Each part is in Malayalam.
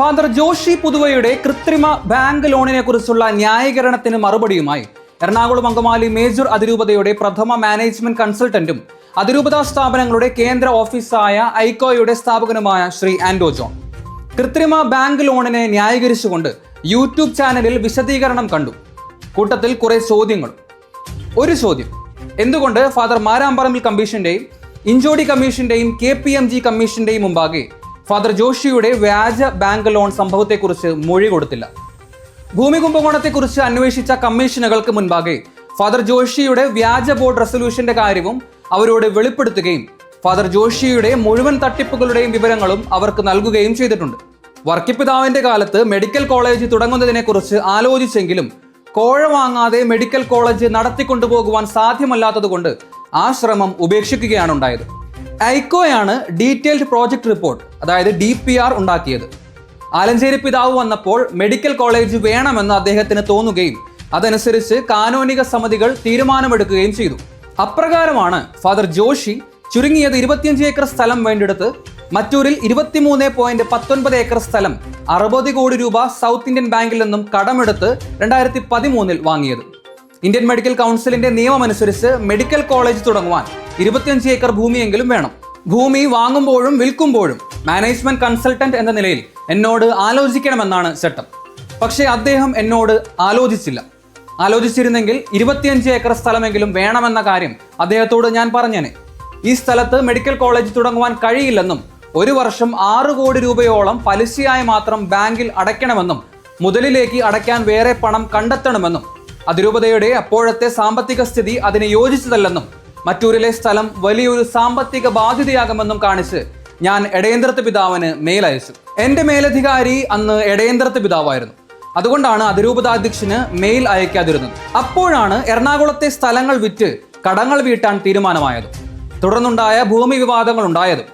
ഫാദർ ജോഷി പുതുവയുടെ കൃത്രിമ ബാങ്ക് ലോണിനെ കുറിച്ചുള്ള ന്യായീകരണത്തിന് മറുപടിയുമായി. എറണാകുളം അങ്കമാലി മേജർ അതിരൂപതയുടെ പ്രഥമ മാനേജ്മെന്റ് കൺസൾട്ടന്റും അതിരൂപത സ്ഥാപനങ്ങളുടെ കേന്ദ്ര ഓഫീസായ ഐക്കോയുടെ സ്ഥാപകനുമായ ശ്രീ ആൻഡോ ജോൺ. കൃത്രിമ ബാങ്ക് ലോണിനെ ന്യായീകരിച്ചുകൊണ്ട് യൂട്യൂബ് ചാനലിൽ വിശദീകരണം കണ്ടു. കൂട്ടത്തിൽ കുറെ ചോദ്യങ്ങൾ ഒരു ചോദ്യം. എന്തുകൊണ്ട് ഫാദർ മാരാമ്പറമ്പിൽ കമ്മീഷന്റെയും ഇഞ്ചോടി കമ്മീഷന്റെയും കെ പി എം ജി കമ്മീഷന്റെയും മുമ്പാകെ ഫാദർ ജോഷിയുടെ വ്യാജ ബാങ്ക് ലോൺ സംഭവത്തെക്കുറിച്ച് മൊഴി കൊടുത്തില്ല. ഭൂമി കുംഭകോണത്തെക്കുറിച്ച് അന്വേഷിച്ച കമ്മീഷനുകൾക്ക് മുൻപാകെ ഫാദർ ജോഷിയുടെ വ്യാജ ബോർഡ് റെസൊല്യൂഷന്റെ കാര്യവും അവരോട് വെളിപ്പെടുത്തുകയും ഫാദർ ജോഷിയുടെ മുഴുവൻ തട്ടിപ്പുകളുടെയും വിവരങ്ങളും അവർക്ക് നൽകുകയും ചെയ്തിട്ടുണ്ട്. വർക്കിപ്പിതാവിന്റെ കാലത്ത് മെഡിക്കൽ കോളേജ് തുടങ്ങുന്നതിനെക്കുറിച്ച് ആലോചിച്ചെങ്കിലും കോഴ വാങ്ങാതെ മെഡിക്കൽ കോളേജ് നടത്തിക്കൊണ്ടുപോകുവാൻ സാധ്യമല്ലാത്തതുകൊണ്ട് ആ ശ്രമം ഉപേക്ഷിക്കുകയാണ് ഉണ്ടായത്. ഐക്കോയാണ് ഡീറ്റെയിൽഡ് പ്രോജക്ട് റിപ്പോർട്ട് അതായത് ഡി പി ആർ ഉണ്ടാക്കിയത്. ആലഞ്ചേരി പിതാവ് വന്നപ്പോൾ മെഡിക്കൽ കോളേജ് വേണമെന്ന് അദ്ദേഹത്തിന് തോന്നുകയും അതനുസരിച്ച് കാനോനിക സമിതികൾ തീരുമാനമെടുക്കുകയും ചെയ്തു. അപ്രകാരമാണ് ഫാദർ ജോഷി ചുരുങ്ങിയത് ഇരുപത്തിയഞ്ച് ഏക്കർ സ്ഥലം വേണ്ടെടുത്ത് മറ്റൂരിൽ ഇരുപത്തിമൂന്ന് പോയിന്റ് പത്തൊൻപത് ഏക്കർ സ്ഥലം അറുപത് കോടി രൂപ സൗത്ത് ഇന്ത്യൻ ബാങ്കിൽ നിന്നും കടമെടുത്ത് രണ്ടായിരത്തി പതിമൂന്നിൽ വാങ്ങിയത്. ഇന്ത്യൻ മെഡിക്കൽ കൗൺസിലിന്റെ നിയമമനുസരിച്ച് മെഡിക്കൽ കോളേജ് തുടങ്ങുവാൻ ഇരുപത്തിയഞ്ച് ഏക്കർ ഭൂമിയെങ്കിലും വേണം. ഭൂമി വാങ്ങുമ്പോഴും വിൽക്കുമ്പോഴും മാനേജ്മെന്റ് കൺസൾട്ടന്റ് എന്ന നിലയിൽ എന്നോട് ആലോചിക്കണമെന്നാണ് ചട്ടം. പക്ഷേ അദ്ദേഹം എന്നോട് ആലോചിച്ചില്ല. ആലോചിച്ചിരുന്നെങ്കിൽ ഇരുപത്തിയഞ്ച് ഏക്കർ സ്ഥലമെങ്കിലും വേണമെന്ന കാര്യം അദ്ദേഹത്തോട് ഞാൻ പറഞ്ഞേനെ. ഈ സ്ഥലത്ത് മെഡിക്കൽ കോളേജ് തുടങ്ങുവാൻ കഴിയില്ലെന്നും ഒരു വർഷം ആറ് കോടി രൂപയോളം പലിശയായി മാത്രം ബാങ്കിൽ അടയ്ക്കണമെന്നും മുതലിലേക്ക് അടയ്ക്കാൻ വേറെ പണം കണ്ടെത്തണമെന്നും അതിരൂപതയുടെ അപ്പോഴത്തെ സാമ്പത്തിക സ്ഥിതി അതിനെ യോജിച്ചതല്ലെന്നും മറ്റൂരിലെ സ്ഥലം വലിയൊരു സാമ്പത്തിക ബാധ്യതയാകുമെന്നും കാണിച്ച് ഞാൻ എടയേന്ദ്രത്ത് പിതാവിന് മെയിൽ അയച്ചു. എന്റെ മേലധികാരി അന്ന് എടയേന്ദ്രത്ത് പിതാവായിരുന്നു. അതുകൊണ്ടാണ് അതിരൂപതാധ്യക്ഷന് മെയിൽ അയക്കാതിരുന്നത്. അപ്പോഴാണ് എറണാകുളത്തെ സ്ഥലങ്ങൾ വിറ്റ് കടങ്ങൾ വീട്ടാൻ തീരുമാനമായത്. തുടർന്നുണ്ടായ ഭൂമി വിവാദങ്ങൾ ഉണ്ടായത്.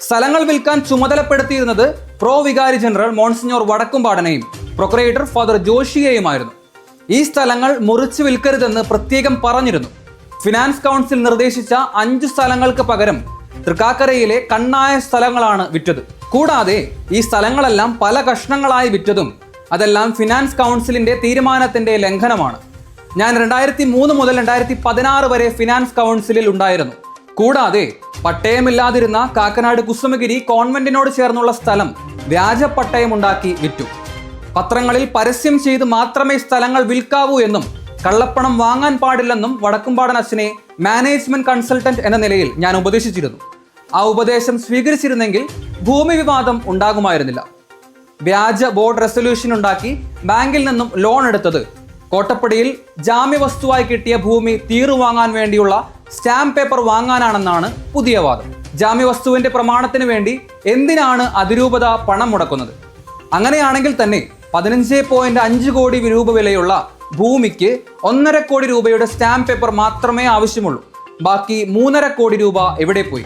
സ്ഥലങ്ങൾ വിൽക്കാൻ ചുമതലപ്പെടുത്തിയിരുന്നത് പ്രോ വികാരി ജനറൽ മോൺസിഞ്ഞോർ വടക്കുംപാടനെയും പ്രൊക്രേറ്റർ ഫാദർ ജോഷിയെയുമായിരുന്നു. ഈ സ്ഥലങ്ങൾ മുറിച്ചു വിൽക്കരുതെന്ന് പ്രത്യേകം പറഞ്ഞിരുന്നു. ഫിനാൻസ് കൗൺസിൽ നിർദ്ദേശിച്ച അഞ്ച് സ്ഥലങ്ങൾക്ക് പകരം തൃക്കാക്കരയിലെ കണ്ണായ സ്ഥലങ്ങളാണ് വിറ്റത്. കൂടാതെ ഈ സ്ഥലങ്ങളെല്ലാം പല കഷ്ണങ്ങളായി വിറ്റതും അതെല്ലാം ഫിനാൻസ് കൗൺസിലിന്റെ തീരുമാനത്തിന്റെ ലംഘനമാണ്. ഞാൻ രണ്ടായിരത്തി മൂന്ന് മുതൽ രണ്ടായിരത്തി പതിനാറ് വരെ ഫിനാൻസ് കൗൺസിലിൽ ഉണ്ടായിരുന്നു. കൂടാതെ പട്ടയമില്ലാതിരുന്ന കാക്കനാട് കുസുമഗിരി കോൺവെന്റിനോട് ചേർന്നുള്ള സ്ഥലം വ്യാജ പട്ടയമുണ്ടാക്കി വിറ്റു. പത്രങ്ങളിൽ പരസ്യം ചെയ്ത് മാത്രമേ സ്ഥലങ്ങൾ വിൽക്കാവൂ എന്നും കള്ളപ്പണം വാങ്ങാൻ പാടില്ലെന്നും വടക്കുംപാടൻ അച്ഛനെ മാനേജ്മെന്റ് കൺസൾട്ടന്റ് എന്ന നിലയിൽ ഞാൻ ഉപദേശിച്ചിരുന്നു. ആ ഉപദേശം സ്വീകരിച്ചിരുന്നെങ്കിൽ ഭൂമി വിവാദം ഉണ്ടാകുമായിരുന്നില്ല. വ്യാജ ബോർഡ് റെസൊല്യൂഷൻ ഉണ്ടാക്കി ബാങ്കിൽ നിന്നും ലോൺ എടുത്തത് കോട്ടപ്പടിയിൽ ജാമ്യവസ്തുവായി കിട്ടിയ ഭൂമി തീറു വാങ്ങാൻ വേണ്ടിയുള്ള സ്റ്റാമ്പ് പേപ്പർ വാങ്ങാനാണെന്നാണ് പുതിയ വാദം. ജാമ്യവസ്തുവിന്റെ പ്രമാണത്തിന് വേണ്ടി എന്തിനാണ് അതിരൂപത പണം മുടക്കുന്നത്? അങ്ങനെയാണെങ്കിൽ തന്നെ പതിനഞ്ച് പോയിന്റ് അഞ്ച് കോടി രൂപ വിലയുള്ള ഭൂമിക്ക് ഒന്നര കോടി രൂപയുടെ സ്റ്റാമ്പ് പേപ്പർ മാത്രമേ ആവശ്യമുള്ളൂ. ബാക്കി മൂന്നര കോടി രൂപ എവിടെ പോയി?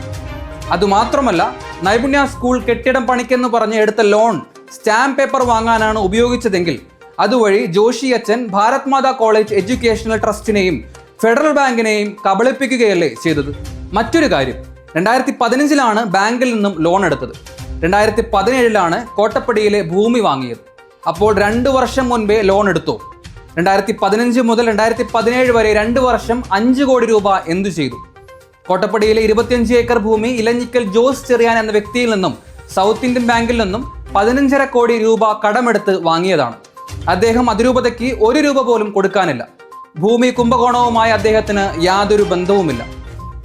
അതുമാത്രമല്ല നൈപുണ്യ സ്കൂൾ കെട്ടിടം പണിക്കെന്ന് പറഞ്ഞ് എടുത്ത ലോൺ സ്റ്റാമ്പ് പേപ്പർ വാങ്ങാനാണ് ഉപയോഗിച്ചതെങ്കിൽ അതുവഴി ജോഷി അച്ഛൻ ഭാരത് മാതാ കോളേജ് എഡ്യൂക്കേഷണൽ ട്രസ്റ്റിനെയും ഫെഡറൽ ബാങ്കിനെയും കബളിപ്പിക്കുകയല്ലേ ചെയ്തത്? മറ്റൊരു കാര്യം രണ്ടായിരത്തി പതിനഞ്ചിലാണ് ബാങ്കിൽ നിന്നും ലോൺ എടുത്തത്. രണ്ടായിരത്തി പതിനേഴിലാണ് കോട്ടപ്പടിയിലെ ഭൂമി വാങ്ങിയത്. അപ്പോൾ രണ്ട് വർഷം മുൻപേ ലോൺ എടുത്തു. രണ്ടായിരത്തി പതിനഞ്ച് മുതൽ രണ്ടായിരത്തി പതിനേഴ് വരെ രണ്ട് വർഷം അഞ്ച് കോടി രൂപ എന്തു ചെയ്തു? കോട്ടപ്പടിയിലെ ഇരുപത്തിയഞ്ച് ഏക്കർ ഭൂമി ഇലഞ്ഞിക്കൽ ജോസ് ചെറിയാൻ എന്ന വ്യക്തിയിൽ നിന്നും സൗത്ത് ഇന്ത്യൻ ബാങ്കിൽ നിന്നും പതിനഞ്ചര കോടി രൂപ കടമെടുത്ത് വാങ്ങിയതാണ്. അദ്ദേഹം അതിരൂപതയ്ക്ക് ഒരു രൂപ പോലും കൊടുക്കാനില്ല. ഭൂമി കുംഭകോണവുമായി അദ്ദേഹത്തിന് യാതൊരു ബന്ധവുമില്ല.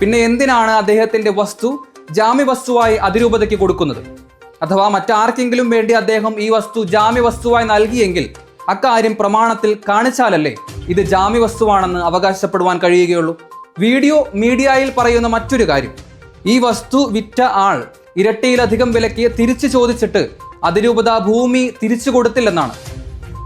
പിന്നെ എന്തിനാണ് അദ്ദേഹത്തിന്റെ വസ്തു ജാമ്യ വസ്തുവായി അതിരൂപതയ്ക്ക് കൊടുക്കുന്നത്? അഥവാ മറ്റാർക്കെങ്കിലും വേണ്ടി അദ്ദേഹം ഈ വസ്തു ജാമ്യ വസ്തുവായി നൽകിയെങ്കിൽ അക്കാര്യം പ്രമാണത്തിൽ കാണിച്ചാലല്ലേ ഇത് ജാമ്യ വസ്തുവാണെന്ന് അവകാശപ്പെടുവാൻ കഴിയുകയുള്ളൂ. വീഡിയോ മീഡിയയിൽ പറയുന്ന മറ്റൊരു കാര്യം. ഈ വസ്തു വിറ്റ ആൾ ഇരട്ടിയിലധികം വിലയ്ക്ക് തിരിച്ചു ചോദിച്ചിട്ട് അതിരൂപത ഭൂമി തിരിച്ചു കൊടുത്തില്ലെന്നാണ്.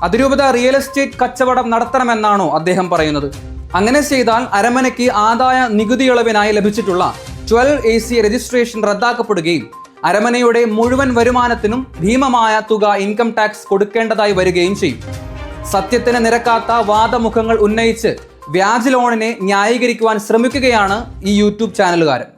അതിരൂപത റിയൽ എസ്റ്റേറ്റ് കച്ചവടം നടത്തണമെന്നാണോ അദ്ദേഹം പറയുന്നത്? അങ്ങനെ ചെയ്താൽ അരമനയ്ക്ക് ആദായ നികുതി ഇളവിനായി ലഭിച്ചിട്ടുള്ള ട്വൽവ് എ സി രജിസ്ട്രേഷൻ റദ്ദാക്കപ്പെടുകയും അരമനയുടെ മുഴുവൻ വരുമാനത്തിനും ഭീമമായ തുക ഇൻകം ടാക്സ് കൊടുക്കേണ്ടതായി വരികയും ചെയ്യും. സത്യത്തിന് നിരക്കാത്ത വാദമുഖങ്ങൾ ഉന്നയിച്ച് വ്യാജ ലോണിനെ ന്യായീകരിക്കുവാൻ ശ്രമിക്കുകയാണ് ഈ യൂട്യൂബ് ചാനലുകാരൻ.